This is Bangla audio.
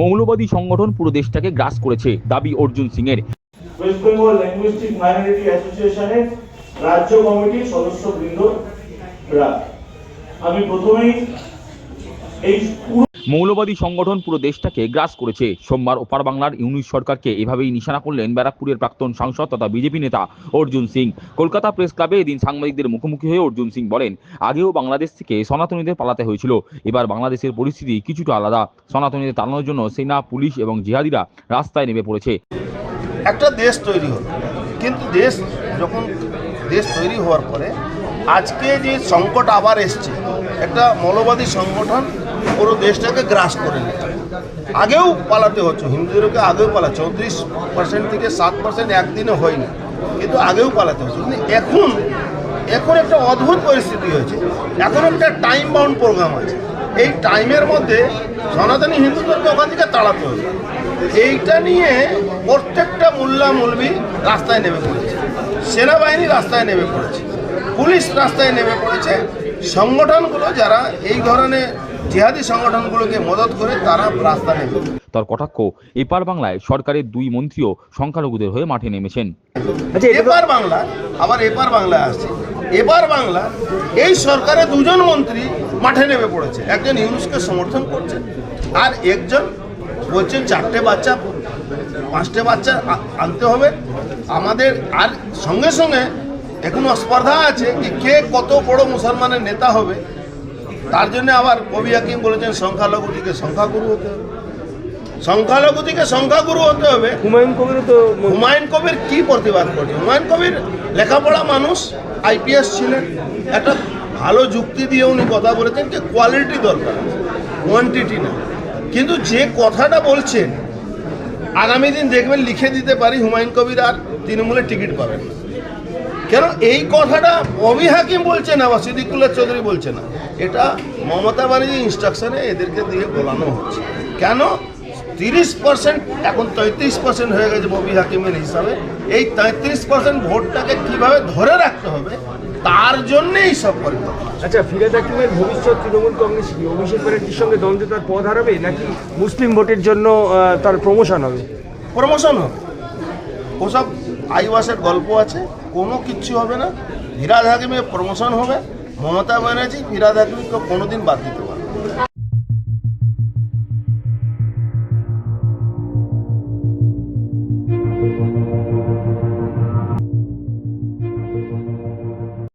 মৌলবাদী সংগঠন পুরো দেশটাকে গ্রাস করেছে, দাবি অর্জুন সিং এর ওয়েস্ট বেঙ্গল মাইনরিটি অ্যাসোসিয়েশনের রাজ্য কমিটির আমি প্রথমেই এই মৌলবাদী সংগঠন পুরো দেশটাকে গ্রাস করেছে। সোমবার ওপার বাংলার ইউনিট সরকারকে এভাবেই নিশানা করলেন ব্যারাকপুরের প্রাক্তন সাংসদ তথা বিজেপি নেতা অর্জুন সিং। কলকাতা প্রেস ক্লাবে এদিন সাংবাদিকদের মুখোমুখি হয়ে অর্জুন সিং বলেন আগেও বাংলাদেশ থেকে সনাতনীদের পালাতে হয়েছিল। এবার বাংলাদেশের পরিস্থিতি কিছুটা আলাদা। সনাতনীদের তাড়ানোর জন্য সেনা পুলিশ এবং জিহাদিরা রাস্তায় নেমে পড়েছে। একটা দেশ তৈরি হলো। কিন্তু দেশ যখন দেশ তৈরি হওয়ার পরে আজকে যে সংকট আবার এসছে একটা মৌলবাদী সংগঠন পুরো দেশটাকে গ্রাস করে নিচ্ছে। আগেও পালাতে হচ্ছে হিন্দুদেরকে আগেও পালা চৌত্রিশ পার্সেন্ট থেকে সাত পার্সেন্ট একদিনে হয়নি, কিন্তু আগেও পালাতে হচ্ছে। কিন্তু এখন এখন একটা অদ্ভুত পরিস্থিতি হয়েছে। এখন একটা টাইম বাউন্ড প্রোগ্রাম আছে। এই টাইমের মধ্যে সনাতনী হিন্দুদেরকে ওখান থেকে তাড়াতে হবে এইটা নিয়ে প্রত্যেকটা মোল্লা মুলবি রাস্তায় নেমে পড়েছে। সেনাবাহিনী রাস্তায় নেমে পড়েছে। পুলিশ রাস্তায় নেমে পড়েছে। সংগঠনগুলো যারা এই ধরনের জিহাদি সংগঠনগুলোকে মদত করে তারা রাস্তা পড়েছে। তার কটাক্ষ এপার বাংলায় সরকারের দুই মন্ত্রীও সংখ্যালঘুদের হয়ে মাঠে নেমেছেন। এপার বাংলা আবার এপার বাংলায় আসছে। এপার বাংলা এই সরকারের দুজন মন্ত্রী মাঠে নেমে পড়েছে। একজন ইউনুসকে সমর্থন করছেন আর একজন বলছেন চারটে বাচ্চা পাঁচটে বাচ্চা আনতে হবে। আমাদের আর সঙ্গে সঙ্গে এখনও স্পর্ধা আছে যে কে কত বড় মুসলমানের নেতা হবে। তার জন্য আবার কবি হাকিম বলেছেন সংখ্যালঘু থেকে সংখ্যাগুরু হতে হবে। সংখ্যালঘু থেকে সংখ্যাগুরু হতে হবে। হুমায়ুন কবির তো হুমায়ুন কবির কি প্রতিবাদ করছে? হুমায়ুন কবির লেখাপড়া মানুষ আইপিএস ছিলেন। একটা ভালো যুক্তি দিয়ে উনি কথা বলেছেন যে কোয়ালিটি দরকার কোয়ান্টিটি না। কিন্তু যে কথাটা বলছেন আগামী দিন দেখবেন লিখে দিতে পারি হুমায়ুন কবির আর তৃণমূলের টিকিট পাবেন না। কেন এই কথাটা অবি হাকিম বলছে না বা সিদ্দিকুল্লাহ চৌধুরী বলছে না? এটা মমতা ব্যানার্জি ইনস্ট্রাকশনে এদেরকে দিয়ে বলানো হচ্ছে। কেন? তিরিশ পার্সেন্ট এখন তেত্রিশ পার্সেন্ট হয়ে গেছে ববি হাকিমের হিসাবে। এই তেত্রিশ পার্সেন্ট ভোটটাকে কীভাবে ধরে রাখতে হবে তার জন্যেই সব পরিকল্পনা আচ্ছা ফিরাদ হাকিমের ভবিষ্যৎ তৃণমূল কংগ্রেস কি? অভিষেক ব্যানার্জির সঙ্গে দ্বন্দ্বে তার পদ হারাবে নাকি মুসলিম ভোটের জন্য তার প্রমোশন হবে? প্রমোশন হবে। ওসব আইওয়াসের গল্প আছে, কোনো কিচ্ছু হবে না ফিরাদ হাকিমের প্রমোশন হবে, মমতা ব্যানার্জি ফিরাদ হাকিমকে কোনোদিন বাদ দিতে।